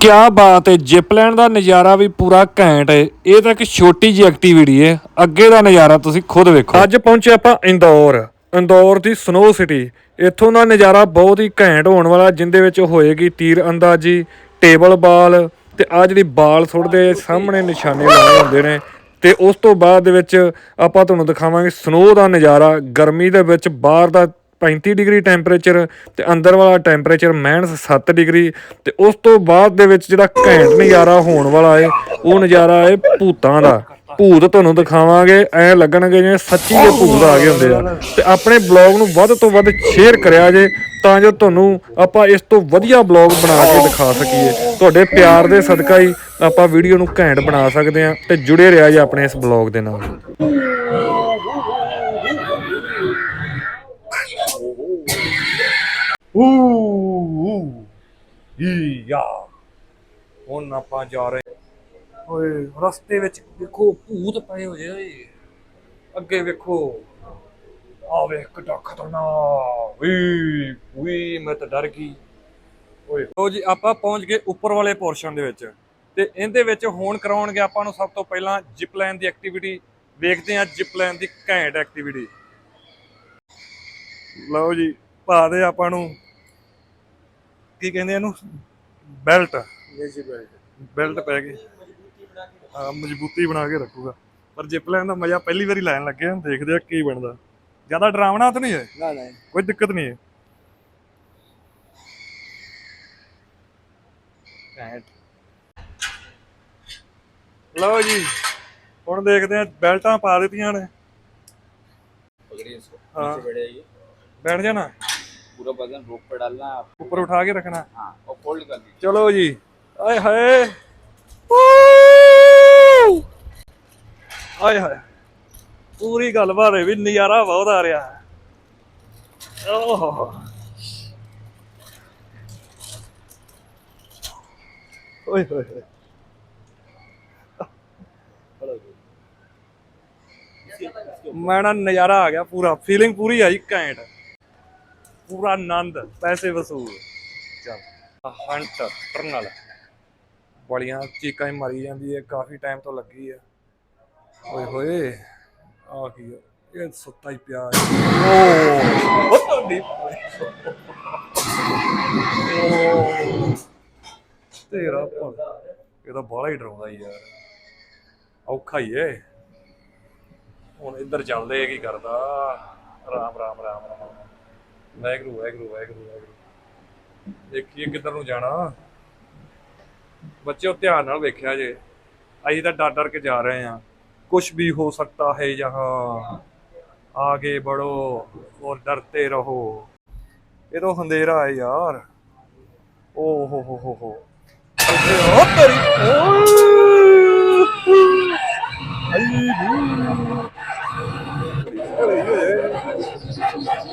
ਕਿਆ ਬਾਤ ਹੈ ਜਿਪਲੈਨ ਦਾ ਨਜ਼ਾਰਾ ਵੀ ਪੂਰਾ ਘੈਂਟ ਹੈ। ਇਹ ਤਾਂ ਇੱਕ ਛੋਟੀ ਜਿਹੀ ਐਕਟੀਵਿਟੀ ਹੈ। ਅੱਗੇ ਦਾ ਨਜ਼ਾਰਾ ਤੁਸੀਂ ਖੁਦ ਵੇਖੋ। ਅੱਜ ਪਹੁੰਚੇ ਆਪਾਂ ਇੰਦੌਰ। ਇੰਦੌਰ ਦੀ ਸਨੋ ਸਿਟੀ ਇੱਥੋਂ ਦਾ ਨਜ਼ਾਰਾ ਬਹੁਤ ਹੀ ਘੈਂਟ ਹੋਣ ਵਾਲਾ, ਜਿੰਦੇ ਵਿੱਚ ਹੋਏਗੀ ਤੀਰ ਅੰਦਾਜ਼ੀ, ਟੇਬਲ ਬਾਲ ਤੇ ਆ ਜਿਹੜੀ ਬਾਲ ਸੁੱਟਦੇ ਸਾਹਮਣੇ ਨਿਸ਼ਾਨੇ ਲਾਏ ਹੁੰਦੇ ਨੇ। ਤੇ ਉਸ ਤੋਂ ਬਾਅਦ ਦੇ ਵਿੱਚ ਆਪਾਂ ਤੁਹਾਨੂੰ ਦਿਖਾਵਾਂਗੇ ਸਨੋ ਦਾ ਨਜ਼ਾਰਾ। ਗਰਮੀ ਦੇ ਵਿੱਚ ਬਾਹਰ ਦਾ 35 ਡਿਗਰੀ ਟੈਂਪਰੇਚਰ ਤੇ ਅੰਦਰ ਵਾਲਾ ਟੈਂਪਰੇਚਰ -7 ਡਿਗਰੀ ਤੇ ਉਸ ਤੋਂ ਬਾਅਦ ਦੇ ਵਿੱਚ ਜਿਹੜਾ ਘੈਂਟ ਨਜ਼ਾਰਾ ਹੋਣ ਵਾਲਾ ਏ, ਉਹ ਨਜ਼ਾਰਾ ਏ ਭੂਤਾਂ ਦਾ। ਭੂਤ ਤੁਹਾਨੂੰ ਦਿਖਾਵਾਂਗੇ, ਐ ਲੱਗਣਗੇ ਜਿਵੇਂ ਸੱਚੀ ਦੇ ਭੂਤ ਆ ਗਏ ਹੁੰਦੇ ਆ। ਤੇ ਆਪਣੇ ਬਲੌਗ ਨੂੰ ਵੱਧ ਤੋਂ ਵੱਧ ਸ਼ੇਅਰ ਕਰਿਆ ਜੇ, ਤਾਂ ਜੋ ਤੁਹਾਨੂੰ ਆਪਾਂ ਇਸ ਤੋਂ ਵਧੀਆ ਬਲੌਗ ਬਣਾ ਕੇ ਦਿਖਾ ਸਕੀਏ। ਤੁਹਾਡੇ ਪਿਆਰ ਦੇ ਸਦਕਾ ਹੀ ਆਪਾਂ ਵੀਡੀਓ ਨੂੰ ਘੈਂਟ ਬਣਾ ਸਕਦੇ ਆ ਤੇ ਜੁੜੇ ਰਿਹਾ ਜੇ ਆਪਣੇ ਇਸ ਬਲੌਗ ਦੇ ਨਾਲ। ਊ ਯਾ। ਹੁਣ ਆਪਾਂ ਜਾ ਰਹੇ ਓਏ, ਰਸਤੇ ਵਿੱਚ ਵੇਖੋ ਭੂਤ ਪਏ ਹੋ ਓਏ ਅੱਗੇ ਵੇਖੋ। ਆ ਕਿੱਡਾ ਖਤਰਨਾਕ। ਵੀ ਵੀ ਮੈਂ ਤਾਂ ਡਰ ਗਈ। ਓਏ ਲੋ ਜੀ, ਆਪਾਂ ਪਹੁੰਚ ਗਏ ਉੱਪਰ ਵਾਲੇ ਪੋਰਸ਼ਨ ਦੇ ਵਿੱਚ। ਤੇ ਇਹਦੇ ਵਿੱਚ ਹੋਣ ਕਰਾਉਣਗੇ ਆਪਾਂ ਨੂੰ ਸਭ ਤੋਂ ਪਹਿਲਾਂ ਜਿਪ ਲਾਈਨ ਦੀ ਐਕਟੀਵਿਟੀ ਵੇਖਦੇ ਹਾਂ ਜਿਪ ਲਾਈਨ ਦੀ ਘੈਂਟ ਐਕਟੀਵਿਟੀ ਲਓ ਜੀ, ਪਾ ਦੇ ਆਪਾਂ ਨੂੰ। ਕੀ ਕਹਿੰਦੇ ਇਹਨੂੰ? ਬੈਲਟ ਬੈਲਟ ਪੈ ਗਈ। ਹਾਂ ਮਜ਼ਬੂਤੀ ਬਣਾ ਕੇ ਰੱਖੂਗਾ। ਪਰ ਜਿਪ ਲੈਣ ਦਾ ਮਜ਼ਾ ਪਹਿਲੀ ਵਾਰੀ ਲੈਣ ਲੱਗੇ ਹਾਂ ਦੇਖਦੇ ਆ ਕੀ ਬਣਦਾ। ਜ਼ਿਆਦਾ ਡਰਾਵਣਾ ਤਾਂ ਨਹੀਂ ਹੈ। ਨਾ ਨਾ। ਕੋਈ ਦਿੱਕਤ ਨਹੀਂ ਹੈ। ਲਓ ਜੀ ਹੁਣ ਦੇਖਦੇ ਆ ਬੈਲਟਾਂ ਪਾ ਦਿੱਤੀਆਂ ਨੇ। ਹਾਂ। ਬੈਠ ਜਾਣਾ। पूरा वजन रोप पे डालना है आप ਉੱਪਰ ਉਠਾ ਕੇ ਰੱਖਣਾ हाँ और फोल्ड कर लीजिए ਚਲੋ ਜੀ ਆਏ ਹਾਏ ਆਏ ਹਾਏ ਪੂਰੀ ਗੱਲਬਾਤ ਹੈ ਵੀ ਨਜ਼ਾਰਾ ਬਹੁਤ ਆ ਰਿਹਾ ਹੈ ਓਹ ਓਏ ਹੋਏ ਹੋਏ ਮੈਂ ਨਾ ਨਜ਼ਾਰਾ ਆ ਗਿਆ ਪੂਰਾ ਫੀਲਿੰਗ ਪੂਰੀ ਆਈ ਘੈਂਟ ਪੂਰਾ ਆਨੰਦ, ਪੈਸੇ ਵਸੂਲ। ਚੱਲ। Haunted tunnel. ਬੜੀਆਂ ਚੀਕਾਂ ਹੀ ਮਾਰੀ ਜਾਂਦੀ ਹੈ, ਕਾਫੀ ਟਾਈਮ ਤੋਂ ਲੱਗੀ ਹੈ। ਓਏ ਹੋਏ ਆ ਕੀ ਹੈ? ਇਹ ਸੁੱਤਾ ਹੀ ਪਿਆ ਹੈ। ਓ! ਉਹ ਤੁਹਾਡੀ ਓ ਤੇਰਾ ਭਲਾ ਇਹ ਤਾਂ ਬਾਹਲਾ ਹੀ ਡਰਾਉਂਦਾ ਹੀ ਯਾਰ। ਔਖਾ ਹੀ ਏ ਹੁਣ ਇੱਧਰ ਚੱਲਦੇ ਆ, ਕੀ ਕਰਦਾ? ਰਾਮ ਰਾਮ ਰਾਮ ਰਾਮ। ਵਾਹਿਗੁਰੂ ਵਾਹਿਗੁਰੂ ਵਾਹਿਗੁਰੂ ਵਾਹਿਗੁਰੂ। ਦੇਖੀਏ ਕਿੱਧਰ ਨੂੰ ਜਾਣਾ। ਬੱਚਿਓ, ਧਿਆਨ ਨਾਲ ਵੇਖਿਆ ਜੇ। ਅਸੀਂ ਤਾਂ ਡਰ ਡਰ ਕੇ ਜਾ ਰਹੇ ਹਾਂ। ਕੁਝ ਵੀ ਹੋ ਸਕਦਾ ਹੈ ਯਹਾਂ ਆਗੇ ਬੜੋ ਔਰ ਡਰਤੇ ਰਹੋ। ਇਹ ਤਾਂ ਹਨੇਰਾ ਹੈ ਯਾਰ। ਓ ਹੋ ਹੋ ਹੋ ਹੋ। ਓ ਤੇਰੀ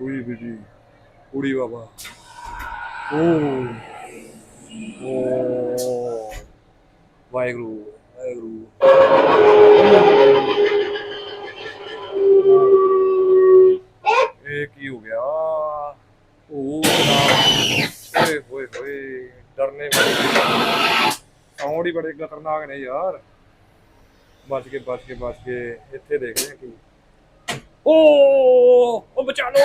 ਉਈ ਬੀਜੀ ਉੜੀ ਬਾਬਾ। ਓ ਓ ਵਾਹਿਗੁਰੂ ਵਾਹਿਗੁਰੂ। ਇਹ ਕੀ ਹੋ ਗਿਆ? ਉਹ ਓਏ ਹੋਏ ਹੋਏ, ਡਰਨੇ ਵਾਲੀ ਸਾਊਂਡ ਹੀ ਬੜੇ ਖਤਰਨਾਕ ਨੇ ਯਾਰ। ਬਚ ਕੇ ਬਚ ਕੇ ਬਚ ਕੇ ਇੱਥੇ ਦੇਖਦੇ ਆ ਕੀ ओ ओ बचा लो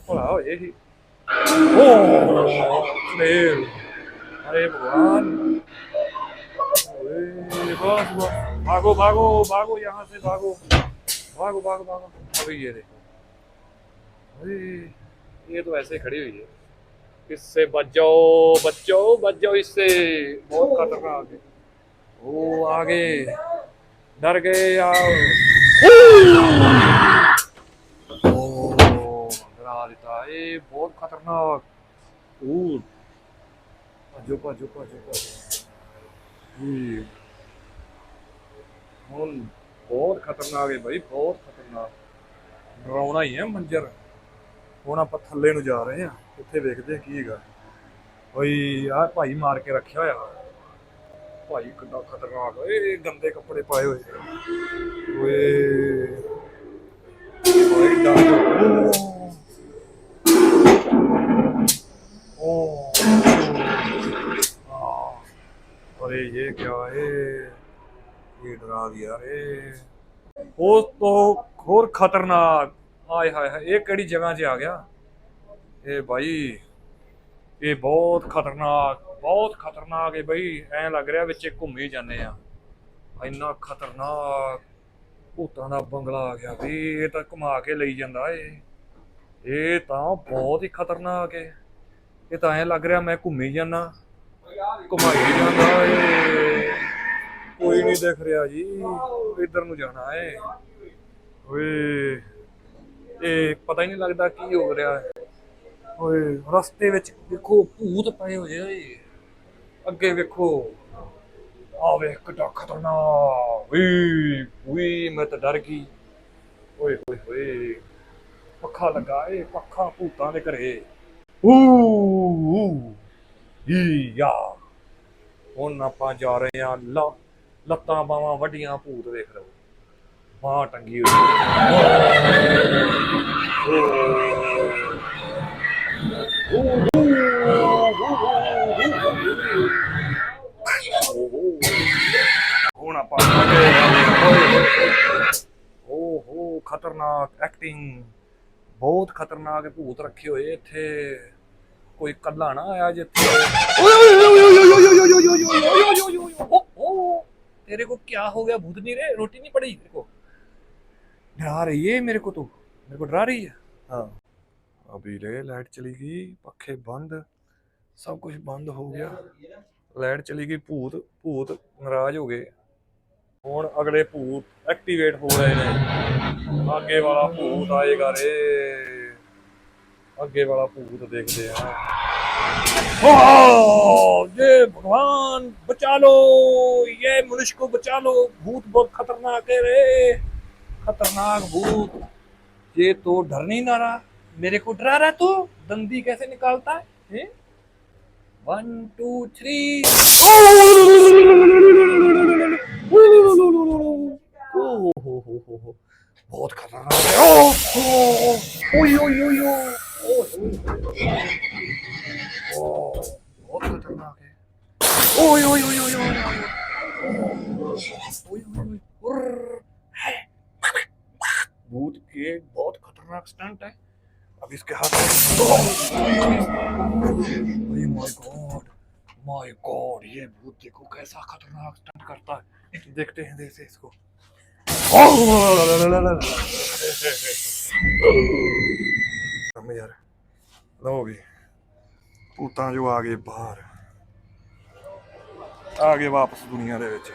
पढ़ाओ यही अरे भगवान बस बस भागो भागो भागो यहाँ से भागो भागो भागो भागो अभी ये देखो अरे ये तो ऐसे खड़ी हुई है इससे बच जाओ बच जाओ बच जाओ इससे बहुत खतरनाक है ਉਹ ਆ ਗਏ। ਡਰ ਗਏ ਬਹੁਤ ਖਤਰਨਾਕ। ਹੁਣ ਬਹੁਤ ਖਤਰਨਾਕ ਹੈ ਭਾਈ ਬਹੁਤ ਖਤਰਨਾਕ। ਡਰਾਉਣਾ ਹੀ ਹੈ ਮੰਜਰ। ਹੁਣ ਆਪਾਂ ਥੱਲੇ ਨੂੰ ਜਾ ਰਹੇ ਆ ਉੱਥੇ ਵੇਖਦੇ ਕੀ ਹੈਗਾ। ਓਏ ਆ ਭਾਈ ਮਾਰ ਕੇ ਰੱਖਿਆ ਹੋਇਆ। ਭਾਈ ਕਿੰਨਾ ਖਤਰਨਾਕ ਏ ਗੰਦੇ ਕੱਪੜੇ ਪਾਏ ਹੋਏ ਓਏ ਓਏ ਡਰ ओ अरे ये क्या है ये डरा दिया रे ਉਹ ਤੋਂ ਹੋਰ ਖਤਰਨਾਕ ਆਏ ਹਾਏ ਹਾਏ ਇਹ ਕਿਹੜੀ ਜਗ੍ਹਾ 'ਚ ਆ ਗਿਆ ਇਹ ਭਾਈ ਇਹ ਬਹੁਤ ਖਤਰਨਾਕ ਬਹੁਤ ਖਤਰਨਾਕ ਹੈ ਬਈ, ਐ ਲੱਗ ਰਿਹਾ ਵਿੱਚ ਘੁੰਮੀ ਜਾਂਦੇ ਆ ਇੰਨਾ ਖਤਰਨਾਕ ਭੂਤਾਂ ਦਾ ਬੰਗਲਾ ਆ ਗਿਆ ਵੀ ਇਹ ਤਾਂ ਘੁਮਾ ਕੇ ਲਈ ਜਾਂਦਾ ਏ। ਇਹ ਤਾਂ ਬਹੁਤ ਹੀ ਖਤਰਨਾਕ ਏ। ਇਹ ਤਾਂ ਐ ਲੱਗ ਰਿਹਾ ਮੈਂ ਘੁੰਮੀ ਜਾਂਦਾ, ਘੁਮਾਈ ਜਾਂਦਾ ਏ। ਕੋਈ ਨਹੀਂ ਦਿਖ ਰਿਹਾ ਜੀ, ਇੱਧਰ ਨੂੰ ਜਾਣਾ ਏ। ਓਏ, ਇਹ ਪਤਾ ਹੀ ਨਹੀਂ ਲੱਗਦਾ ਕੀ ਹੋ ਰਿਹਾ ਹੈ ਓਏ, ਰਸਤੇ ਵਿੱਚ ਦੇਖੋ, ਭੂਤ ਪਏ ਹੋਏ ਓਏ ਅੱਗੇ ਵੇਖੋ। ਆ ਵੇਖ ਕਿੱਡਾ ਖਤਰਨਾਕ। ਵੀ ਵੀ ਮੈਂ ਤਾਂ ਡਰ ਗਈ। ਓਏ, ਹੋਏ ਹੋਏ। ਪੱਖਾ ਲੱਗਾ ਏ, ਪੱਖਾ ਭੂਤਾਂ ਦੇ ਘਰੇ। ਊ ਯਾ। ਹੁਣ ਆਪਾਂ ਜਾ ਰਹੇ ਆ ਲੱਤਾਂ ਬਾਵਾਂ ਵੱਡੀਆਂ ਭੂਤ ਵੇਖ ਲਓ। ਬਾਹ ਟੰਗੀ ਹੋਈ। ਹੁਣ ਖਤਰਨਾਕ ਐਕਟਿੰਗ ਬਹੁਤ ਖਤਰਨਾਕ ਭੂਤ ਰੱਖੇ ਹੋਏ ਇੱਥੇ ਕੋਈ ਕੱਲਾ ਨਾ ਆਇਆ ਜਿੱਥੇ तेरे को क्या हो गया भूत नहीं रहे रोटी नहीं पड़ी तेरे को डरा रही है मेरे को तू मेरे को डरा रही है हाँ अभी रे लाइट चली गई पखे बंद सब कुछ बंद हो गया लाइट चली गई भूत भूत नाराज़ हो गए ਹੁਣ ਅਗਲੇ ਭੂਤ ਐਕਟੀਵੇਟ ਹੋ ਰਹੇ ਨੇ ਅੱਗੇ ਵਾਲਾ ਭੂਤ ਆਏਗਾ ਰੇ ਅੱਗੇ ਵਾਲਾ ਭੂਤ ਦੇਖਦੇ ਆ ਓ ये भगवान बचा लो ये मनुष्य को बचा लो भूत बहुत खतरनाक है रे खतरनाक भूत ये तो डर नहीं ना रहा मेरे को डरा रहा तू दंदी कैसे निकालता है వన్ టూ త్రీ बहुत खतरनाक है ओ ओ ओ ओ ओ बहुत खतरनाक है ओ ओ ओ ओ ओ भूत के बहुत खतरनाक स्टंट है अब इसके हाथ में माय गॉड माय गॉड ये भूत देखो कैसा खतरनाक स्टंट करता है देखते हैं जैसे इसको ਕੰਮ ਯਾਰ ਲਓ ਵੀ ਭੂਤਾਂ ਜੋ ਆ ਗਏ ਬਾਹਰ ਆ ਗਏ ਵਾਪਸ ਦੁਨੀਆ ਦੇ ਵਿੱਚ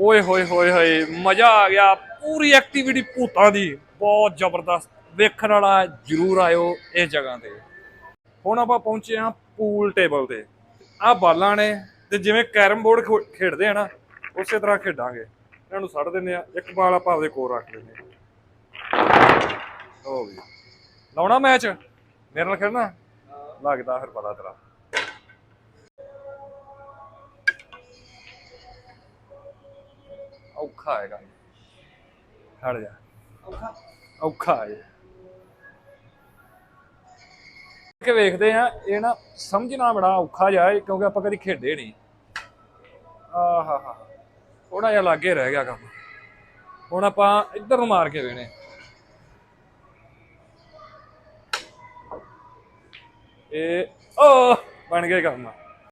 ਓਏ ਹੋਏ ਹੋਏ ਹੋਏ, ਮਜ਼ਾ ਆ ਗਿਆ। ਪੂਰੀ ਐਕਟੀਵਿਟੀ ਭੂਤਾਂ ਦੀ, ਬਹੁਤ ਜ਼ਬਰਦਸਤ। ਵੇਖਣ ਵਾਲਾ ਜਰੂਰ ਆਇਓ ਇਸ ਜਗ੍ਹਾ ਤੇ। ਹੁਣ ਆਪਾਂ ਪਹੁੰਚੇ ਹਾਂ ਪੂਲ ਟੇਬਲ ਤੇ। ਆਹ ਬਾਲਾਂ ਨੇ ਤੇ ਜਿਵੇਂ ਕੈਰਮ ਬੋਰਡ ਖੇਡਦੇ ਆ ਨਾ, ਉਸੇ ਤਰ੍ਹਾਂ ਖੇਡਾਂਗੇ। ਇਹਨਾਂ ਨੂੰ ਛੱਡ ਦਿੰਦੇ ਆ, ਇੱਕ ਬਾਲ ਆਪਾਂ ਆਪਦੇ ਕੋਲ ਰੱਖ ਲੈਂਦੇ ਹੋ ਵੀ। ਲਾਉਣਾ ਮੈਚ ਮੇਰੇ ਨਾਲ ਖੇਡਣਾ? ਲੱਗਦਾ ਫਿਰ ਪਤਾ ਤੇਰਾ। ਔਖਾ ਹੈਗਾ। ਹਟ ਜਾ। ਔਖਾ? ਔਖਾ ਹੈ। ਕਿ ਵੇਖਦੇ ਆ ਇਹ ਨਾ ਸਮਝਣਾ ਬੜਾ ਔਖਾ ਹੈ ਕਿਉਂਕਿ ਆਪਾਂ ਕਦੀ ਖੇਡੇ ਨਹੀਂ। ਆਹਾ ਹਾ। ਥੋੜਾ ਜਿਹਾ ਲਾਗੇ ਰਹਿ ਗਿਆ ਕੰਮ। ਹੁਣ ਆਪਾਂ ਇੱਧਰ ਨੂੰ ਮਾਰ ਕੇ ਵੇਣੇ ਇਹ ਓ ਬਣ ਗਿਆ ਕੰਮ।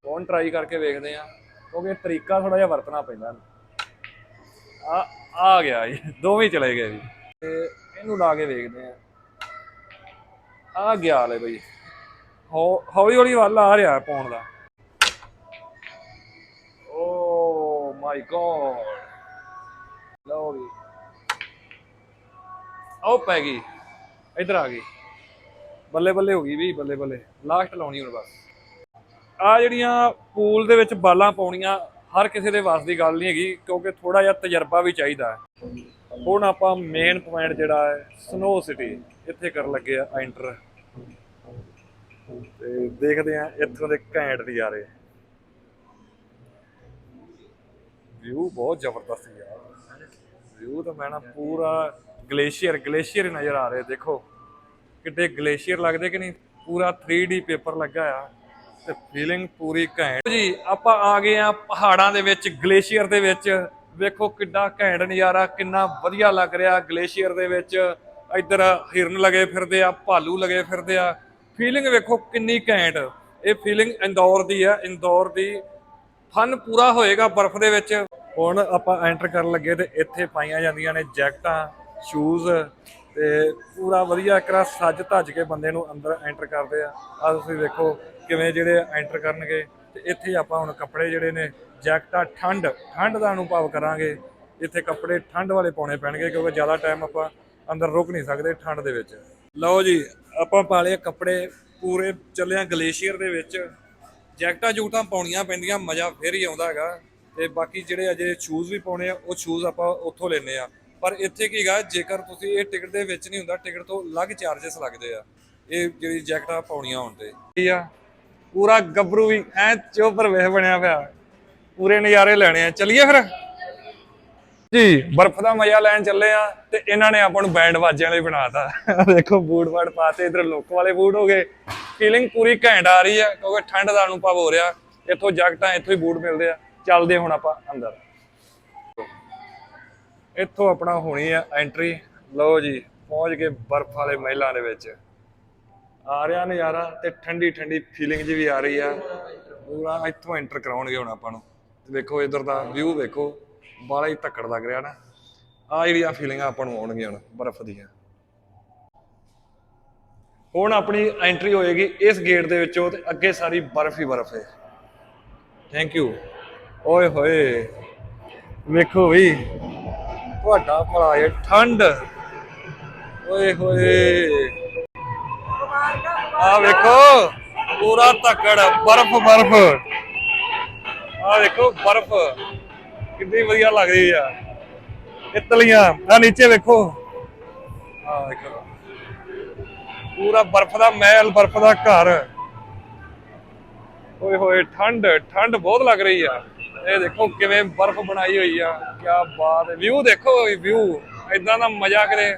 ਹੁਣ ਟਰਾਈ ਕਰਕੇ ਵੇਖਦੇ ਆ ਕਿਉਂਕਿ ਤਰੀਕਾ ਥੋੜਾ ਜਿਹਾ ਵਰਤਣਾ ਪੈਂਦਾ। ਆ ਆ ਗਿਆ ਜੀ, ਦੋਵੇਂ ਚਲੇ ਗਏ ਜੀ। ਤੇ ਇਹਨੂੰ ਲਾ ਕੇ ਵੇਖਦੇ ਆ। ਆ ਗਿਆ ਲੈ ਬਈ। ਹੌਲੀ ਹੌਲੀ ਵੱਲ ਆ ਰਿਹਾ ਪਾਉਣ ਦਾ। ਓ ਮਾਈ ਗॉड ਲਓ ਵੀ ਉਹ ਪੈ ਗਈ। ਇੱਧਰ ਆ ਗਈ। ਬੱਲੇ ਬੱਲੇ ਹੋ ਗਈ ਵੀ ਬੱਲੇ ਬੱਲੇ। ਲਾਸਟ ਲਾਉਣੀ ਹੁਣ ਬਸ। ਆ ਜਿਹੜੀਆਂ ਪੂਲ ਦੇ ਵਿੱਚ ਬਾਲਾਂ ਪਾਉਣੀਆਂ ਹਰ ਕਿਸੇ ਦੇ ਵਾਸ ਦੀ ਗੱਲ ਨਹੀਂ ਹੈਗੀ, ਕਿਉਂਕਿ ਥੋੜਾ ਜਿਹਾ ਤਜਰਬਾ ਵੀ ਚਾਹੀਦਾ ਹੈ। ਹੁਣ ਆਪਾਂ ਮੇਨ ਪੁਆਇੰਟ ਜਿਹੜਾ ਹੈ ਸਨੋ ਸਿਟੀ ਇੱਥੇ ਕਰਨ ਲੱਗੇ ਆ ਐਂਟਰ ਤੇ ਦੇਖਦੇ ਆ ਇੱਥੋਂ ਦੇ ਘੈਂਟ ਨਜ਼ਾਰੇ। ਵਿਊ ਬਹੁਤ ਜ਼ਬਰਦਸਤ ਯਾਰ ਵਿਊ ਤਾਂ ਮੈਂ ਨਾ ਪੂਰਾ ਗਲੇਸ਼ੀਅਰ ਗਲੇਸ਼ੀਅਰ ਨਜ਼ਰ ਆ ਰਹੇ, ਦੇਖੋ। ਕਿੱਡੇ ਗਲੇਸ਼ੀਅਰ ਲੱਗਦੇ ਕਿ ਨਹੀਂ? ਪੂਰਾ 3D ਪੇਪਰ ਲੱਗਾ ਆ। ਤੇ ਫੀਲਿੰਗ ਪੂਰੀ ਘੈਂਟ। ਜੀ, ਆਪਾਂ ਆ ਗਏ ਆ ਪਹਾੜਾਂ ਦੇ ਵਿੱਚ, ਗਲੇਸ਼ੀਅਰ ਦੇ ਵਿੱਚ। ਵੇਖੋ ਕਿੱਡਾ ਘੈਂਟ ਨਜ਼ਾਰਾ, ਕਿੰਨਾ ਵਧੀਆ ਲੱਗ ਰਿਹਾ ਗਲੇਸ਼ੀਅਰ ਦੇ ਵਿੱਚ। ਇੱਧਰ ਹਿਰਨ ਲਗੇ ਫਿਰਦੇ ਆ, ਭਾਲੂ ਲਗੇ ਫਿਰਦੇ ਆ। ਫੀਲਿੰਗ ਵੇਖੋ ਕਿੰਨੀ ਘੈਂਟ। ਇਹ ਫੀਲਿੰਗ ਇੰਦੌਰ ਦੀ ਆ, ਇੰਦੌਰ ਦੀ ਫਨ ਪੂਰਾ ਹੋਏਗਾ ਬਰਫ਼ ਦੇ ਵਿੱਚ। ਹੁਣ ਆਪਾਂ ਐਂਟਰ ਕਰਨ ਲੱਗੇ ਤੇ ਇੱਥੇ ਪਾਈਆਂ ਜਾਂਦੀਆਂ ਨੇ ਜੈਕਟਾਂ ਸ਼ੂਜ਼ ਤੇ ਪੂਰਾ ਵਧੀਆ ਇੱਕ ਸੱਜ ਧੱਜ ਕੇ ਬੰਦੇ ਨੂੰ ਅੰਦਰ ਐਂਟਰ ਕਰਦੇ ਆ। ਆ ਤੁਸੀਂ ਵੇਖੋ ਕਿਵੇਂ ਜਿਹੜੇ ਐਂਟਰ ਕਰਨਗੇ ਤੇ ਇੱਥੇ ਆਪਾਂ ਹੁਣ ਕੱਪੜੇ ਜਿਹੜੇ ਨੇ ਜੈਕਟਾਂ ਠੰਡ ਠੰਡ ਦਾ ਅਨੁਭਵ ਕਰਾਂਗੇ। ਇੱਥੇ ਕੱਪੜੇ ਠੰਡ ਵਾਲੇ ਪਾਉਣੇ ਪੈਣਗੇ ਕਿਉਂਕਿ ਜ਼ਿਆਦਾ ਟਾਈਮ ਆਪਾਂ ਅੰਦਰ ਰੁਕ ਨਹੀਂ ਸਕਦੇ ਠੰਡ ਦੇ ਵਿੱਚ। ਲਓ ਜੀ, ਆਪਾਂ ਪਾ ਲਏ ਕੱਪੜੇ ਪੂਰੇ ਚੱਲਿਆ ਗਲੇਸ਼ੀਅਰ ਦੇ ਵਿੱਚ। ਜੈਕਟਾਂ ਜੂਟਾਂ ਪਾਉਣੀਆਂ ਪੈਂਦੀਆਂ, ਮਜ਼ਾ ਫੇਰ ਹੀ ਆਉਂਦਾ ਹੈਗਾ। ਤੇ ਬਾਕੀ ਜਿਹੜੇ ਅਜੇ ਸ਼ੂਜ਼ ਵੀ ਪਾਉਣੇ ਆ, ਉਹ ਸ਼ੂਜ਼ ਆਪਾਂ ਉੱਥੋਂ ਲੈਨੇ ਆ। ਪਰ ਇੱਥੇ ਕੀ ਹੈਗਾ ਜੇਕਰ ਤੁਸੀਂ ਇਹ ਟਿਕਟ ਦੇ ਵਿੱਚ ਨਹੀਂ ਹੁੰਦਾ ਟਿਕਟ ਤੋਂ ਅਲੱਗ ਚਾਰजेस ਲੱਗਦੇ ਆ। ਇਹ ਜਿਹੜੀ ਜੈਕਟਾਂ ਪਾਉਣੀਆਂ ਹੋਣ ਤੇ। ਠੀਕ ਆ? ਪੂਰਾ ਗੱਭਰੂ ਵੀ, ਐ ਚੋਪਰ ਵੇਖ ਬਣਿਆ ਪਿਆ। ਪੂਰੇ ਨਜ਼ਾਰੇ ਲੈਣੇ ਆ। ਚਲਿਏ ਫਿਰ? ਜੀ, ਬਰਫ਼ ਦਾ ਮਜ਼ਾ ਲੈਣ ਚੱਲੇ ਆ ਤੇ ਇਹਨਾਂ ਨੇ ਆਪਾਂ ਨੂੰ ਬੈਂਡ ਵਾਜਿਆਂ ਲਈ ਬਣਾਤਾ ਦੇਖੋ, ਬੂਟ ਬਾਟ ਪਾਤੇ ਇਧਰ ਲੋਕ ਵਾਲੇ ਬੂਟ ਹੋ ਗਏ। ਫੀਲਿੰਗ ਪੂਰੀ ਘੈਂਟ ਆ ਰਹੀ ਆ, ਕਿਉਂਕਿ ਠੰਡ ਦਾ ਅਨੁਭਵ ਹੋ ਰਿਹਾ। ਇੱਥੋਂ ਜੈਕਟਾਂ ਇੱਥੋਂ ਹੀ ਬੂਟ ਮਿਲਦੇ ਆ। ਚੱਲਦੇ ਹੁਣ ਆਪਾਂ ਅੰਦਰ। ਇੱਥੋਂ ਆਪਣਾ ਹੋਣੀ ਆ ਐਂਟਰੀ ਲਓ ਜੀ, ਪਹੁੰਚ ਗਏ ਬਰਫ਼ ਵਾਲੇ ਮਹਿਲਾਂ ਦੇ ਵਿੱਚ। ਆ ਰਿਹਾ ਨਜ਼ਾਰਾ ਤੇ ਠੰਡੀ ਠੰਡੀ ਫੀਲਿੰਗ ਜੀ ਵੀ ਆ ਰਹੀ ਆ। ਪੂਰਾ ਇੱਥੋਂ ਐਂਟਰ ਕਰਾਉਣਗੇ ਹੁਣ ਆਪਾਂ ਨੂੰ। ਤੇ ਵੇਖੋ ਇਧਰ ਦਾ ਵਿਊ ਵੇਖੋ ਬਾਲਾ ਹੀ ਧੱਕੜ ਲੱਗ ਰਿਹਾ ਨਾ। ਆ ਜਿਹੜੀਆਂ ਫੀਲਿੰਗਾਂ ਆਪਾਂ ਨੂੰ ਆਉਣਗੀਆਂ ਹੁਣ, ਬਰਫ਼ ਦੀਆਂ। ਹੁਣ ਆਪਣੀ ਐਂਟਰੀ ਹੋਏਗੀ ਇਸ ਗੇਟ ਦੇ ਵਿੱਚੋਂ ਤੇ ਅੱਗੇ ਸਾਰੀ ਬਰਫ਼ ਹੀ ਬਰਫ਼ ਹੈ। ਥੈਂਕ ਯੂ ਓਏ ਹੋਏ, ਵੇਖੋ ਵੀ, ਤੁਹਾਡਾ ਭਲਾ ਇਹ ਠੰਡ। ਓਏ ਹੋਏ। ਆ ਵੇਖੋ, ਪੂਰਾ ਧੱਕੜ, ਬਰਫ਼ ਬਰਫ਼। ਆ ਵੇਖੋ, ਬਰਫ਼। ਕਿੰਨੀ ਵਧੀਆ ਲੱਗ ਰਹੀ ਆ। ਇਤਲੀਆਂ ਆ ਨੀਚੇ ਵੇਖੋ। ਆ ਵੇਖੋ। ਪੂਰਾ ਬਰਫ਼ ਦਾ ਮਹਿਲ, ਬਰਫ਼ ਦਾ ਘਰ। ਓਏ ਹੋਏ, ਠੰਡ ਠੰਡ ਬਹੁਤ ਲੱਗ ਰਹੀ ਆ। ਇਹ ਦੇਖੋ ਕਿਵੇਂ ਬਰਫ਼ ਬਣਾਈ ਹੋਈ ਆ। ਕੀ ਬਾਤ ਹੈ। ਵਿਊ ਦੇਖੋ ਵਿਊ ਇਦਾਂ ਦਾ ਮਜ਼ਾ ਕਰੇ।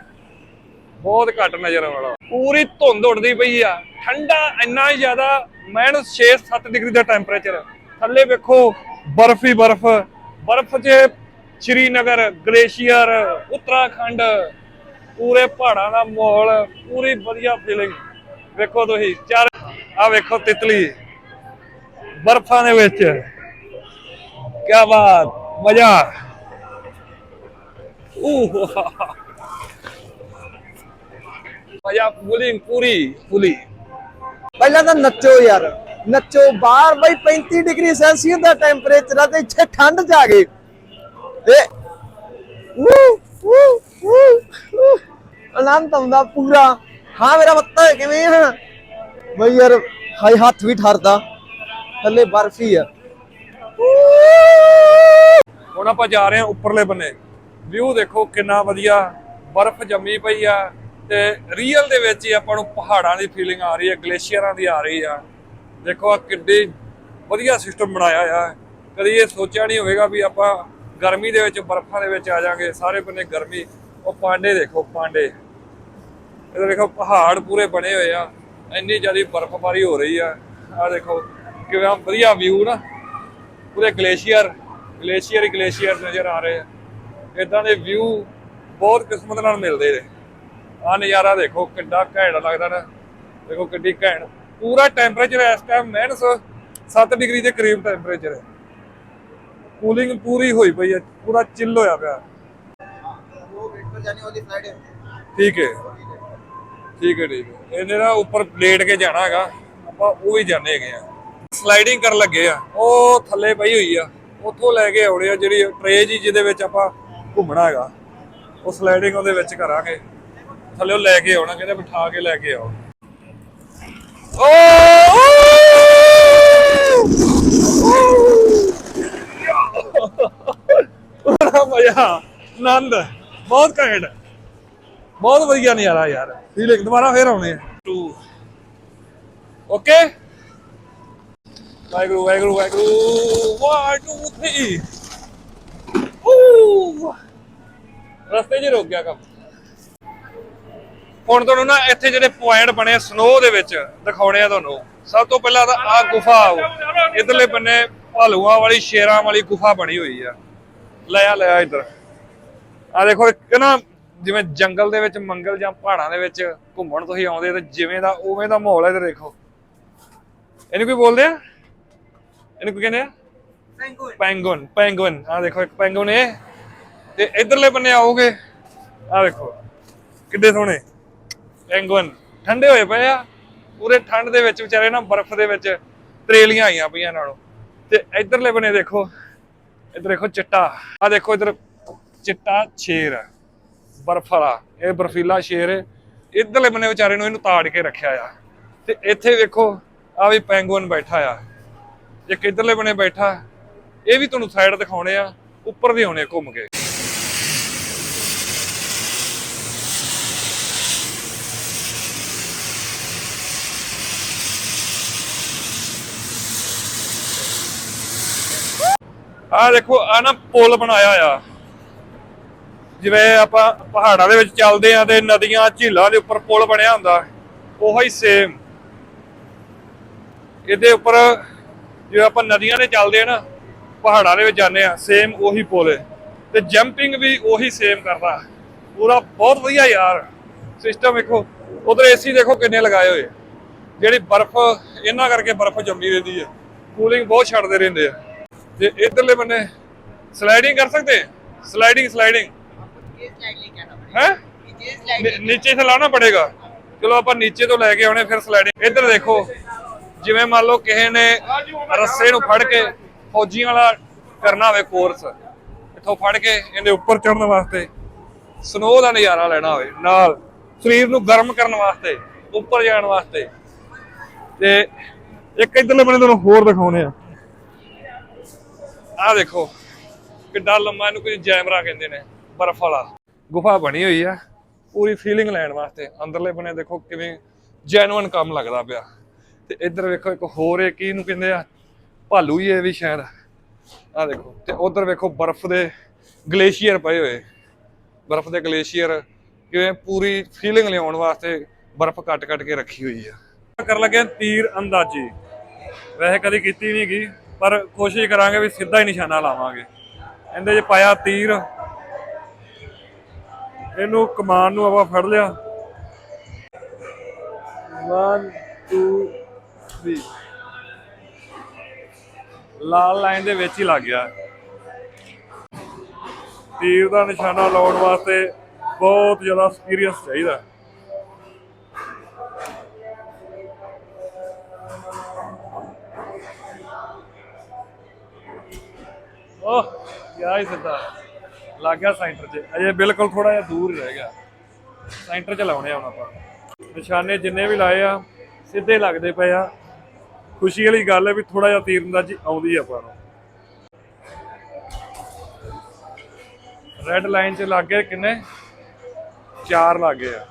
ਬਹੁਤ ਘੱਟ ਨਜ਼ਰ ਆਉਣ ਵਾਲਾ। ਪੂਰੀ ਧੁੰਦ ਉੱਡਦੀ ਪਈ ਆ। ਠੰਡਾ ਇੰਨਾ ਜ਼ਿਆਦਾ ਮਾਈਨਸ 6-7 ਡਿਗਰੀ ਦਾ ਟੈਂਪਰੇਚਰ ਥੱਲੇ ਵੇਖੋ, ਬਰਫ਼ ਹੀ ਬਰਫ਼। ਬਰਫ਼ 'ਚ ਸ਼੍ਰੀਨਗਰ, ਗਲੇਸ਼ੀਅਰ, ਉੱਤਰਾਖੰਡ, ਪੂਰੇ ਪਹਾੜਾਂ ਦਾ ਮਾਹੌਲ, ਪੂਰੀ ਵਧੀਆ ਫੀਲਿੰਗ ਵੇਖੋ ਤੁਸੀਂ, ਚਾਰ ਆ ਵੇਖੋ ਤਿਤਲੀ। ਬਰਫ਼ਾਂ ਦੇ ਵਿੱਚ। ਕੀ ਬਾਤ, ਮਜ਼ਾ। ਊਹ ਮਜ਼ਾ ਪੂਰੀ ਪੂਰੀ ਪੂਰੀ ਪਹਿਲਾਂ ਤਾਂ ਨੱਚੋ ਯਾਰ ਨੱਚੋ ਬਾਹਰ ਬਈ 35 ਡਿਗਰੀ ਸੈਲਸੀਅਸ ਦਾ ਟੈਂਪਰੇਚਰ ਆ ਤੇ ਇੱਥੇ ਠੰਡ ਆ ਗਏ। ਤੇ। ਆਨੰਦ ਆਉਂਦਾ ਪੂਰਾ। ਹਾਂ ਮੇਰਾ ਮੱਤਾ ਹੈ ਕਿਵੇਂ ਆ? ਬਈ ਯਾਰ ਹਾਈ ਹੱਥ ਵੀ ਠਰਦਾ। ਥੱਲੇ ਬਰਫ ਹੀ ਆ। ਹੁਣ ਆਪਾਂ ਜਾ ਰਹੇ ਹਾਂ ਉੱਪਰਲੇ ਬੰਨੇ। ਵਿਊ ਦੇਖੋ ਕਿੰਨਾ ਵਧੀਆ ਬਰਫ਼ ਜੰਮੀ ਪਈ ਆ। ਤੇ ਰੀਅਲ ਦੇ ਵਿੱਚ ਹੀ ਆਪਾਂ ਨੂੰ ਪਹਾੜਾਂ ਦੀ ਫੀਲਿੰਗ ਆ ਰਹੀ ਹੈ, ਗਲੇਸ਼ੀਅਰਾਂ ਦੀ ਆ ਰਹੀ ਆ। ਦੇਖੋ ਆ ਕਿੱਡੀ ਵਧੀਆ ਸਿਸਟਮ ਬਣਾਇਆ ਆ ਕਦੀ ਇਹ ਸੋਚਿਆ ਨਹੀਂ ਹੋਵੇਗਾ ਵੀ ਆਪਾਂ ਗਰਮੀ ਦੇ ਵਿੱਚ, ਬਰਫ਼ਾਂ ਦੇ ਵਿੱਚ ਆ ਜਾਾਂਗੇ, ਸਾਰੇ ਬੰਨੇ ਗਰਮੀ। ਉਹ ਪਾਂਡੇ ਦੇਖੋ, ਪਾਂਡੇ। ਇਹ ਦੇਖੋ ਪਹਾੜ ਪੂਰੇ ਬਣੇ ਹੋਏ ਆ, ਇੰਨੀ ਜ਼ਿਆਦਾ ਬਰਫ਼ਬਾਰੀ ਹੋ ਰਹੀ ਆ। ਆ ਦੇਖੋ ਕਿਵੇਂ ਵਧੀਆ ਵਿਊ ਨਾ। ਪੂਰੇ ਗਲੇਸ਼ੀਅਰ ਗਲੇਸ਼ੀਅਰ ਹੀ ਗਲੇਸ਼ੀਅਰ ਨਜ਼ਰ ਆ ਰਹੇ ਆ। ਇਦਾਂ ਦੇ ਵਿਊ ਬਹੁਤ ਕਿਸਮਤ ਨਾਲ ਮਿਲਦੇ ਨੇ। ਆ ਨਜ਼ਾਰਾ ਦੇਖੋ ਕਿੰਨਾ ਘੈਂਟ ਲੱਗਦਾ ਨਾ। ਦੇਖੋ ਕਿੰਨੀ ਘੈਂਟ। ਪੂਰਾ ਟੈਂਪਰੇਚਰ ਇਸ ਟਾਈਮ ਮਾਈਨਸ 7 ਡਿਗਰੀ ਦੇ ਕਰੀਬ ਟੈਂਪਰੇਚਰ ਹੈ। ਕੂਲਿੰਗ ਪੂਰੀ ਹੋਈ ਪਈ ਹੈ, ਪੂਰਾ ਚਿੱਲ ਹੋਇਆ ਪਿਆ। ਠੀਕ ਹੈ। ਠੀਕ ਹੈ ਠੀਕ ਹੈ। ਇਹਨੇ ਨਾ ਉੱਪਰ ਪਲੇਟ ਕੇ ਜਾਣਾ ਹੈਗਾ। ਆਪਾਂ ਉਹ ਵੀ ਜਾਣੇ ਹੈਗੇ ਆ। ਸਲਾਈਡਿੰਗ ਕਰਨ ਲੱਗੇ ਆ। ਉਹ ਥੱਲੇ ਪਈ ਹੋਈ ਆ। ਉੱਥੋਂ ਲੈ ਕੇ ਆਉਣੇ ਆ ਜਿਹੜੀ ਟ੍ਰੇ ਜੀ ਜਿਹਦੇ ਵਿੱਚ ਆਪਾਂ ਘੁੰਮਣਾ ਹੈਗਾ। ਉਹ ਸਲਾਈਡਿੰਗ ਉਹਦੇ ਵਿੱਚ ਕਰਾਂਗੇ। ਥੱਲੇ ਲੈ ਕੇ ਆਉਣਾ, ਕਹਿੰਦੇ ਬਿਠਾ ਕੇ ਲੈ ਕੇ ਆਓ। ਬੜਾ ਮਜ਼ਾ। ਆਨੰਦ। ਬਹੁਤ ਘੈਂਟ। ਬਹੁਤ ਵਧੀਆ ਨਜ਼ਾਰਾ ਯਾਰ। ਫੀਲਿੰਗ ਦੁਬਾਰਾ ਫੇਰ ਆਉਣੇ ਆ। 2 ਓਕੇ ਵਾਹਿਗੁਰੂ ਵਾਹਿਗੁਰੂ ਵਾਹਿਗੁਰੂ। 1 2 3 ਰਸਤੇ 'ਚ ਰੁਕ ਗਿਆ ਕੰਮ। ਹੁਣ ਤੁਹਾਨੂੰ ਨਾ ਇੱਥੇ ਜਿਹੜੇ ਪੁਆਇੰਟ ਬਣੇ ਸਨੋ ਦੇ ਵਿੱਚ ਦਿਖਾਉਣੇ ਆ ਤੁਹਾਨੂੰ। ਸਭ ਤੋਂ ਪਹਿਲਾਂ ਤਾਂ ਆ ਗੁਫਾ ਇਧਰਲੇ ਬੰਨੇ ਭਾਲੂਆਂ ਵਾਲੀ ਸ਼ੇਰਾਂ ਵਾਲੀ ਗੁਫਾ ਬਣੀ ਹੋਈ ਆ। ਲੈ ਆ ਲੈ ਆ ਇੱਧਰ। ਆ ਦੇਖੋ ਇੱਕ ਨਾ ਜਿਵੇਂ ਜੰਗਲ ਦੇ ਵਿੱਚ ਮੰਗਲ ਜਾਂ ਪਹਾੜਾਂ ਦੇ ਵਿੱਚ ਘੁੰਮਣ ਤੁਸੀਂ ਆਉਂਦੇ ਤੇ ਜਿਵੇਂ ਦਾ ਉਵੇਂ ਦਾ ਮਾਹੌਲ ਹੈ ਇੱਧਰ ਦੇਖੋ। ਇਹਨੂੰ ਕੋਈ ਬੋਲਦੇ ਆ? ਇਹਨੂੰ ਕੀ ਕਹਿੰਦੇ ਆ? ਪੈਂਗੁਇਨ ਪੈਂਗੁਇਨ ਆ ਦੇਖੋ ਇੱਕ ਪੈਂਗੁਇਨ ਇਹ। ਤੇ ਇਧਰਲੇ ਬੰਨੇ ਆਓਗੇ। ਆ ਦੇਖੋ ਕਿੱਡੇ ਸੋਹਣੇ। ਪੈਂਗੁਇਨ ਠੰਡੇ ਹੋਏ ਪਏ ਆ। ਪੂਰੇ ਠੰਡ ਦੇ ਵਿੱਚ ਵਿਚਾਰੇ ਨਾ ਬਰਫ਼ ਦੇ ਵਿੱਚ ਤਰੇਲੀਆਂ ਆਈਆਂ ਪਈਆਂ ਨਾਲੋਂ। ਤੇ ਇਧਰਲੇ ਬੰਨੇ ਦੇਖੋ। ਇਧਰ ਦੇਖੋ ਚਿੱਟਾ। ਆ ਦੇਖੋ ਇਧਰ ਚਿੱਟਾ ਸ਼ੇਰ। ਹੈ ਬਰਫ਼ ਵਾਲਾ। ਇਹ ਬਰਫੀਲਾ ਸ਼ੇਰ ਹੈ। ਇਧਰਲੇ ਬੰਨੇ ਵਿਚਾਰੇ ਨੂੰ ਇਹਨੂੰ ਤਾੜ ਕੇ ਰੱਖਿਆ ਆ। ਤੇ ਇੱਥੇ ਵੇਖੋ ਆ ਵੀ ਪੈਂਗੁਇਨ ਬੈਠਾ ਆ। ਇੱਕ ਇਧਰਲੇ ਬੰਨੇ ਬੈਠਾ। ਇਹ ਵੀ ਤੁਹਾਨੂੰ ਸਾਈਡ ਦਿਖਾਉਣੇ ਆ। ਉੱਪਰ ਵੀ ਆਉਣੇ ਘੁੰਮ ਕੇ। ਆ ਦੇਖੋ ਆ ਨਾ ਪੁਲ ਬਣਾਇਆ ਆ ਜਿਵੇਂ ਆਪਾਂ ਪਹਾੜਾਂ ਦੇ ਵਿੱਚ ਚੱਲਦੇ ਆ ਤੇ ਨਦੀਆਂ, ਝੀਲਾਂ ਦੇ ਉੱਪਰ ਪੁਲ ਬਣਿਆ ਹੁੰਦਾ, ਉਹੋ ਹੀ ਸੇਮ ਇਹਦੇ ਉੱਪਰ ਜਿਵੇਂ ਆਪਾਂ ਨਦੀਆਂ ਦੇ ਚੱਲਦੇ ਆ ਨਾ, ਪਹਾੜਾਂ ਦੇ ਵਿੱਚ ਜਾਂਦੇ ਆ ਸੇਮ ਉਹੀ ਪੁਲ ਹੈ ਤੇ ਜੰਪਿੰਗ ਵੀ ਉਹੀ ਸੇਮ ਕਰਦਾ। ਪੂਰਾ ਬਹੁਤ ਵਧੀਆ ਯਾਰ। ਸਿਸਟਮ ਵੇਖੋ, ਉਧਰ ਏਸੀ ਦੇਖੋ ਕਿੰਨੇ ਲਗਾਏ ਹੋਏ। ਜਿਹੜੀ ਬਰਫ਼, ਇਹਨਾਂ ਕਰਕੇ ਬਰਫ਼ ਜੰਮੀ ਰਹਿੰਦੀ ਹੈ ਕੂਲਿੰਗ ਬਹੁਤ ਛੱਡਦੇ ਰਹਿੰਦੇ ਆ। ਤੇ ਇਧਰਲੇ ਬੰਨੇ ਸਲਾਈਡਿੰਗ ਕਰ ਸਕਦੇ ਸਲਾਈਡਿੰਗ ਸਲਾਈਡਿੰਗ ਹੈ ਨੀਚੇ से लाना पड़ेगा ਚਲੋ ਆਪਾਂ ਨੀਚੇ ਤੋਂ ਲੈ ਕੇ ਆਉਣੇ ਫਿਰ ਸਲਾਈਡਿੰਗ ਇੱਧਰ ਦੇਖੋ ਜਿਵੇਂ ਮੰਨ ਲਓ ਕਿਸੇ ਨੇ ਰੱਸੇ ਨੂੰ ਫੜ ਕੇ ਫੌਜੀਆਂ ਵਾਲਾ ਕਰਨਾ ਹੋਵੇ ਕੋਰਸ ਇੱਥੋਂ ਫੜ ਕੇ ਇਹਦੇ ਉੱਪਰ ਚੜਨ ਵਾਸਤੇ ਸਨੋ ਦਾ ਨਜ਼ਾਰਾ ਲੈਣਾ ਹੋਵੇ ਨਾਲ ਸਰੀਰ ਨੂੰ ਗਰਮ ਕਰਨ ਵਾਸਤੇ ਉੱਪਰ ਜਾਣ ਵਾਸਤੇ ਤੇ ਇੱਕ ਇੱਧਰਲੇ ਬੰਨੇ ਤੁਹਾਨੂੰ ਹੋਰ ਦਿਖਾਉਣੇ ਆ ਆਹ ਦੇਖੋ, ਕਿੱਡਾ ਲੰਮਾ ਇਹਨੂੰ ਕੋਈ ਜੈਮਰਾ ਕਹਿੰਦੇ ਨੇ, ਬਰਫ਼ ਵਾਲਾ। ਗੁਫਾ ਬਣੀ ਹੋਈ ਆ, ਪੂਰੀ ਫੀਲਿੰਗ ਲੈਣ ਵਾਸਤੇ। ਅੰਦਰਲੇ ਬਨੇ ਦੇਖੋ ਕਿਵੇਂ ਜੈਨੂਇਨ ਕੰਮ ਲੱਗਦਾ ਪਿਆ। ਤੇ ਇੱਧਰ ਵੇਖੋ, ਇੱਕ ਹੋਰ ਇੱਕ ਇਹਨੂੰ ਕਹਿੰਦੇ ਆ, ਭਾਲੂ ਹੀ ਇਹ ਵੀ ਸ਼ਾਇਦ। ਆਹ ਦੇਖੋ, ਤੇ ਉਧਰ ਵੇਖੋ ਬਰਫ਼ ਦੇ ਗਲੇਸ਼ੀਅਰ ਪਏ ਹੋਏ। ਬਰਫ਼ ਦੇ ਗਲੇਸ਼ੀਅਰ ਕਿਵੇਂ ਪੂਰੀ ਫੀਲਿੰਗ ਲਿਆਉਣ ਵਾਸਤੇ ਬਰਫ਼ ਕੱਟ ਕੱਟ ਕੇ ਰੱਖੀ ਹੋਈ ਆ। ਕਰ ਲੱਗੇ ਤੀਰ ਅੰਦਾਜ਼ੀ। ਵੈਸੇ ਕਦੀ ਕੀਤੀ ਨਹੀਂ ਗਈ ਪਰ ਕੋਸ਼ਿਸ਼ ਕਰਾਂਗੇ ਵੀ ਸਿੱਧਾ ਹੀ ਨਿਸ਼ਾਨਾ ਲਾਵਾਂਗੇ। ਇਹਦੇ 'ਚ ਪਾਇਆ ਤੀਰ। ਇਹਨੂੰ ਕਮਾਨ ਨੂੰ ਆਪਾਂ ਫੜ ਲਿਆ। 1 2 3 ਲਾਲ ਲਾਈਨ ਦੇ ਵਿੱਚ ਹੀ ਲੱਗ ਗਿਆ। ਤੀਰ ਦਾ ਨਿਸ਼ਾਨਾ ਲਾਉਣ ਵਾਸਤੇ ਬਹੁਤ ਜ਼ਿਆਦਾ ਐਕਸਪੀਰੀਅੰਸ ਚਾਹੀਦਾ। ਓਹ ਗਿਆ ਹੀ ਸਿੱਧਾ ਲੱਗ ਗਿਆ ਸੈਂਟਰ 'ਚ। ਅਜੇ ਬਿਲਕੁਲ ਥੋੜਾ ਜਿਹਾ ਦੂਰ ਹੀ ਰਹਿ ਗਿਆ। ਸੈਂਟਰ 'ਚ ਲਾਉਣੇ ਆ ਹੁਣ ਆਪਾਂ। ਨਿਸ਼ਾਨੇ ਜਿੰਨੇ ਵੀ ਲਾਏ ਆ, ਸਿੱਧੇ ਲੱਗਦੇ ਪਏ ਆ। ਖੁਸ਼ੀ ਵਾਲੀ ਗੱਲ ਹੈ ਵੀ ਥੋੜਾ ਜਿਹਾ ਤੀਰੰਦਾਜ਼ੀ ਆਉਂਦੀ ਆ ਆਪਾਂ ਨੂੰ। ਰੈੱਡ ਲਾਈਨ 'ਚ ਲੱਗ ਗਏ ਕਿੰਨੇ? ਚਾਰ ਲੱਗ ਗਏ ਆ।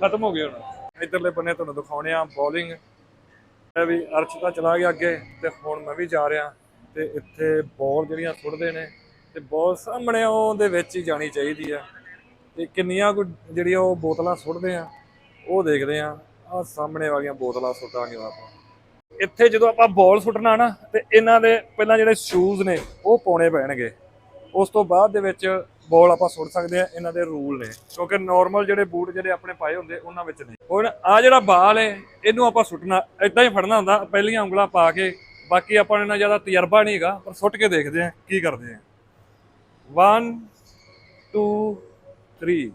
ਖਤਮ ਹੋ ਗਏ ਹੁਣ। ਇਧਰਲੇ ਬੰਨੇ ਤੁਹਾਨੂੰ ਦਿਖਾਉਣੇ ਆ ਬੋਲਿੰਗ ਵੀ ਅਰਸ਼ ਤਾਂ ਚਲਾ ਗਿਆ ਅੱਗੇ, ਤੇ ਹੁਣ ਮੈਂ ਵੀ ਜਾ ਰਿਹਾ। ਤੇ ਇੱਥੇ ਬੋਲ ਜਿਹੜੀਆਂ ਸੁੱਟਦੇ ਨੇ ਤੇ ਬੋਲ ਸਾਹਮਣੇ ਉਹਦੇ ਵਿੱਚ ਹੀ ਜਾਣੀ ਚਾਹੀਦੀ ਆ। ਤੇ ਕਿੰਨੀਆਂ ਕੁ ਜਿਹੜੀਆਂ ਉਹ ਬੋਤਲਾਂ ਸੁੱਟਦੇ ਆ, ਉਹ ਦੇਖਦੇ ਆ ਆ ਸਾਹਮਣੇ ਵਾਲੀਆਂ ਬੋਤਲਾਂ ਸੁੱਟਾਂਗੇ ਆਪਾਂ। ਇੱਥੇ ਜਦੋਂ ਆਪਾਂ ਬੋਲ ਸੁੱਟਣਾ ਨਾ, ਤੇ ਇਹਨਾਂ ਦੇ ਪਹਿਲਾਂ ਜਿਹੜੇ ਸ਼ੂਜ਼ ਨੇ, ਉਹ ਪਾਉਣੇ ਪੈਣਗੇ। ਉਸ ਤੋਂ ਬਾਅਦ ਦੇ ਵਿੱਚ ਬੋਲ ਆਪਾਂ ਸੁੱਟ ਸਕਦੇ ਆ, ਇਹਨਾਂ ਦੇ ਰੂਲ ਨੇ। ਕਿਉਂਕਿ ਨਾਰਮਲ ਜਿਹੜੇ ਬੂਟ ਜਿਹੜੇ ਆਪਣੇ ਪਾਏ ਹੁੰਦੇ, ਉਹਨਾਂ ਵਿੱਚ ਨਹੀਂ। ਹੁਣ ਆ ਜਿਹੜਾ ਬਾਲ ਹੈ ਇਹਨੂੰ ਆਪਾਂ ਸੁੱਟਣਾ ਇਦਾਂ ਹੀ ਫੜਨਾ ਹੁੰਦਾ, ਪਹਿਲੀਆਂ ਉਂਗਲਾਂ ਪਾ ਕੇ ਬਾਕੀ ਆਪਾਂ ਨੂੰ ਇੰਨਾ ਜ਼ਿਆਦਾ ਤਜਰਬਾ ਨਹੀਂ ਹੈਗਾ, ਪਰ ਸੁੱਟ ਕੇ ਦੇਖਦੇ ਹਾਂ ਕੀ ਕਰਦੇ ਹਾਂ। 1 2 3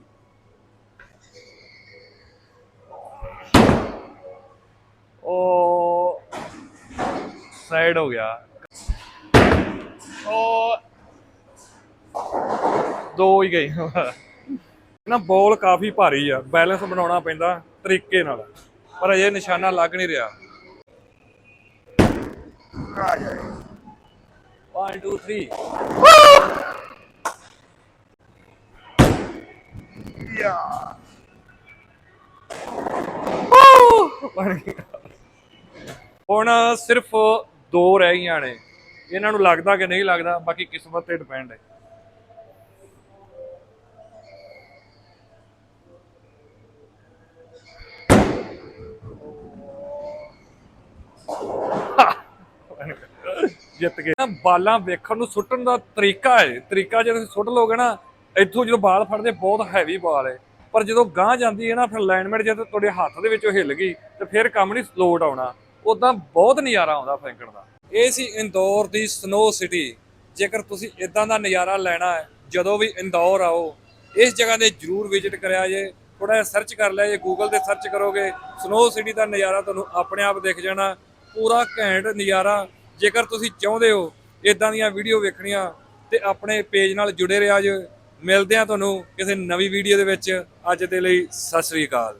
ਉਹ ਸਾਈਡ ਹੋ ਗਿਆ। ਉਹ ਦੋ ਹੀ ਗਏ ਨਾ ਬੋਲ ਕਾਫੀ ਭਾਰੀ ਆ ਬੈਲੈਂਸ ਬਣਾਉਣਾ ਪੈਂਦਾ ਤਰੀਕੇ ਨਾਲ, ਪਰ ਅਜੇ ਨਿਸ਼ਾਨਾ ਲੱਗ ਨਹੀਂ ਰਿਹਾ। 1 2 3 ਹੁਣ ਸਿਰਫ ਦੋ ਰਹਿ ਗਈਆਂ ਨੇ। ਇਹਨਾਂ ਨੂੰ ਲੱਗਦਾ ਕਿ ਨਹੀਂ ਲੱਗਦਾ ਬਾਕੀ ਕਿਸਮਤ ਤੇ ਡਿਪੈਂਡ ਹੈ। ਜਿੱਤ ਗਏ। ਨਾ ਬਾਲਾਂ ਵੇਖਣ ਨੂੰ ਸੁੱਟਣ ਦਾ ਤਰੀਕਾ ਹੈ ਤਰੀਕਾ ਜੇ ਤੁਸੀਂ ਸੁੱਟ ਲੋਗੇ ਨਾ, ਇੱਥੋਂ ਜਦੋਂ ਬਾਲ ਫੜਦੇ, ਬਹੁਤ ਹੈਵੀ ਬਾਲ ਹੈ ਪਰ ਜਦੋਂ ਗਾਂ ਜਾਂਦੀ ਹੈ ਨਾ, ਫਿਰ ਅਲਾਈਨਮੈਂਟ ਜੇ ਤੁਹਾਡੇ ਹੱਥ ਦੇ ਵਿੱਚੋਂ ਹਿੱਲ ਗਈ, ਤੇ ਫਿਰ ਕੰਮ ਨਹੀਂ ਸਲੋਟ ਆਉਣਾ। ਉਦਾਂ ਬਹੁਤ ਨਜ਼ਾਰਾ ਆਉਂਦਾ ਫੈਂਕਣ ਦਾ। ਇਹ ਸੀ ਇੰਦੌਰ ਦੀ ਸਨੋ ਸਿਟੀ ਜੇਕਰ ਤੁਸੀਂ ਇਦਾਂ ਦਾ ਨਜ਼ਾਰਾ ਲੈਣਾ ਹੈ ਜਦੋਂ ਵੀ ਇੰਦੌਰ ਆਓ, ਇਸ ਜਗ੍ਹਾ ਤੇ ਜਰੂਰ ਵਿਜ਼ਿਟ ਕਰਿਆ ਜੇ। ਥੋੜਾ ਜਿਹਾ ਸਰਚ ਕਰ ਲਿਆ ਜੇ ਗੂਗਲ ਤੇ ਸਰਚ ਕਰੋਗੇ ਸਨੋ ਸਿਟੀ ਦਾ ਨਜ਼ਾਰਾ ਤੁਹਾਨੂੰ ਆਪਣੇ ਆਪ ਦਿਖ ਜਾਣਾ। ਪੂਰਾ ਘੈਂਟ ਨਜ਼ਾਰਾ। ਜੇਕਰ ਤੁਸੀਂ ਚਾਹੁੰਦੇ ਹੋ ਇਦਾਂ ਦੀਆਂ ਵੀਡੀਓ ਵੇਖਣੀਆਂ ਤੇ ਆਪਣੇ ਪੇਜ ਨਾਲ ਜੁੜੇ ਰਿਹਾ ਜੇ ਮਿਲਦੇ ਆ ਤੁਹਾਨੂੰ ਕਿਸੇ ਨਵੀਂ ਵੀਡੀਓ ਦੇ ਵਿੱਚ। ਅੱਜ ਦੇ ਲਈ ਸਤਿ ਸ੍ਰੀ ਅਕਾਲ।